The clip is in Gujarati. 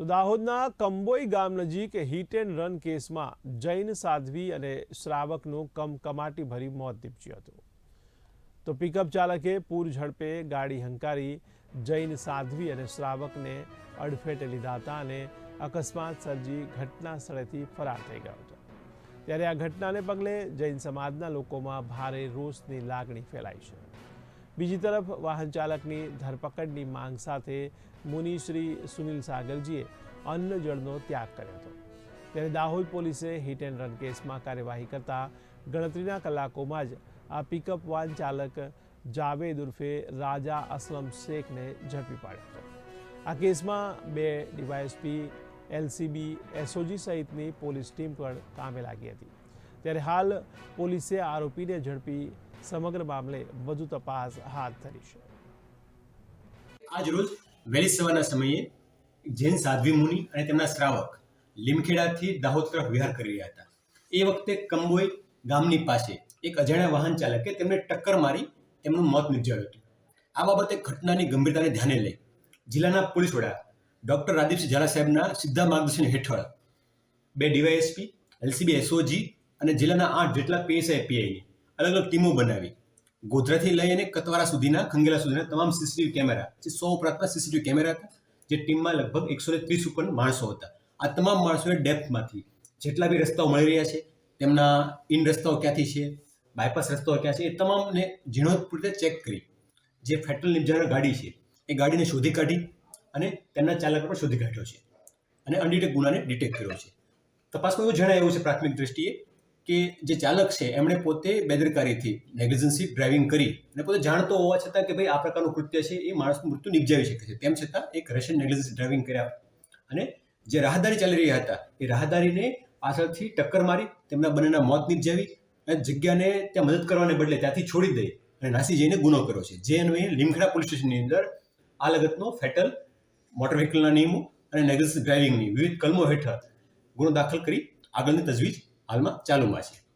તો દાહોદના કંબોઈ ગામ નજીક હિટ એન્ડ રન કેસમાં જૈન સાધ્વી અને શ્રાવકનું કમકમાટી ભરી મોત નીપજ્યું હતું. તો પિકઅપ ચાલકે પૂર ઝડપે ગાડી હંકારી જૈન સાધ્વી અને શ્રાવકને અડફેટે લીધા હતા અને અકસ્માત સર્જી ઘટના સ્થળેથી ફરાર થઈ ગયો હતો. ત્યારે આ ઘટનાને પગલે જૈન સમાજના લોકોમાં ભારે રોષની લાગણી ફેલાઈ છે. બીજી તરફ વાહન ચાલકની ધરપકડની માંગ સાથે મુનિશ્રી સુનિલ સાગરજીએ અન્ન જળનો ત્યાગ કર્યો હતો. ત્યારે દાહોદ પોલીસે હિટ એન્ડ રન કેસમાં કાર્યવાહી કરતા ગણતરીના કલાકોમાં જ આ પિકઅપ વાન ચાલક જાવેદ ઉર્ફે રાજા અસલમ શેખને ઝડપી પાડ્યો હતો. આ કેસમાં બે ડીવાયએસપી, એલસીબી, એસઓજી સહિતની પોલીસ ટીમ પણ કામે લાગી હતી. ત્યારે હાલ પોલીસે આરોપીને ઝડપી સમગ્ર મામલે વધુ તપાસ હાથ ધરી છે. આજ રોજ વહેલી સવારના સમયે જૈન સાધ્વી મુનિ અને તેમના શ્રાવક લીમખેડાથી દાહોદ તરફ વિહાર કરી રહ્યા હતા. એ વખતે કંબોઈ ગામની પાસે એક અજાણ્યા વાહન ચાલકે તેમને ટક્કર મારી તેમનું મોત નિપજાવ્યું હતું. આ બાબતે ઘટનાની ગંભીરતાને ધ્યાને લઈ જિલ્લાના પોલીસ વડા ડોક્ટર રાદીપસિંહ ઝાલા સાહેબના સીધા માર્ગદર્શન હેઠળ બે ડીવાયએસપી, એલસીબી, એસઓજી અને જિલ્લાના આઠ જેટલા પીએસઆઈ, પીઆઈની અલગ અલગ ટીમો બનાવી. ગોધરાથી લઈ અને કતવારા સુધીના, ખંગેલા સુધીના તમામ સીસીટીવી કેમેરા. જે સો ઉપરાંતના સીસીટીવી કેમેરા હતા, જે ટીમમાં લગભગ એકસો ને ત્રીસ ઉપર માણસો હતા. આ તમામ માણસોએ ડેપ્થમાંથી જેટલા બી રસ્તાઓ મળી રહ્યા છે, તેમના ઇન રસ્તાઓ ક્યાંથી છે, બાયપાસ રસ્તાઓ ક્યાં છે, એ તમામને ઝીણવટપૂર્વક રીતે ચેક કરી. જે ફેટલ નિપજાણર ગાડી છે, એ ગાડીને શોધી કાઢી અને તેમના ચાલક પણ શોધી કાઢ્યો છે. અને અનડિટેક ગુનાને ડિટેક્ટ કર્યો છે. તપાસમાં એવું જણાય એવું છે પ્રાથમિક દ્રષ્ટિએ કે જે ચાલક છે, એમણે પોતે બેદરકારીથી નેગ્લિજન્સી ડ્રાઇવિંગ કરી અને પોતે જાણતો હોવા છતાં કે ભાઈ આ પ્રકારનું કૃત્ય છે, એ માણસનું મૃત્યુ નિપજાવી શકે છે. તેમ છતાં એક રશિયન નેગ્લિજન્સી ડ્રાઇવિંગ કર્યા અને જે રાહદારી ચાલી રહ્યા હતા, એ રાહદારીને પાછળથી ટક્કર મારી, તેમના બંનેના મોત નિપજાવી અને જગ્યાને ત્યાં મદદ કરવાને બદલે ત્યાંથી છોડી દઈ અને નાસી જઈને ગુનો કર્યો છે. જે અન્વયે લીમખેડા પોલીસ સ્ટેશનની અંદર આ લગતનો ફેટલ મોટર વ્હીકલના નિયમો અને નેગ્લિજન્સ ડ્રાઇવિંગની વિવિધ કલમો હેઠળ ગુનો દાખલ કરી આગળની તજવીજ હાલમાં ચાલુમાં છે.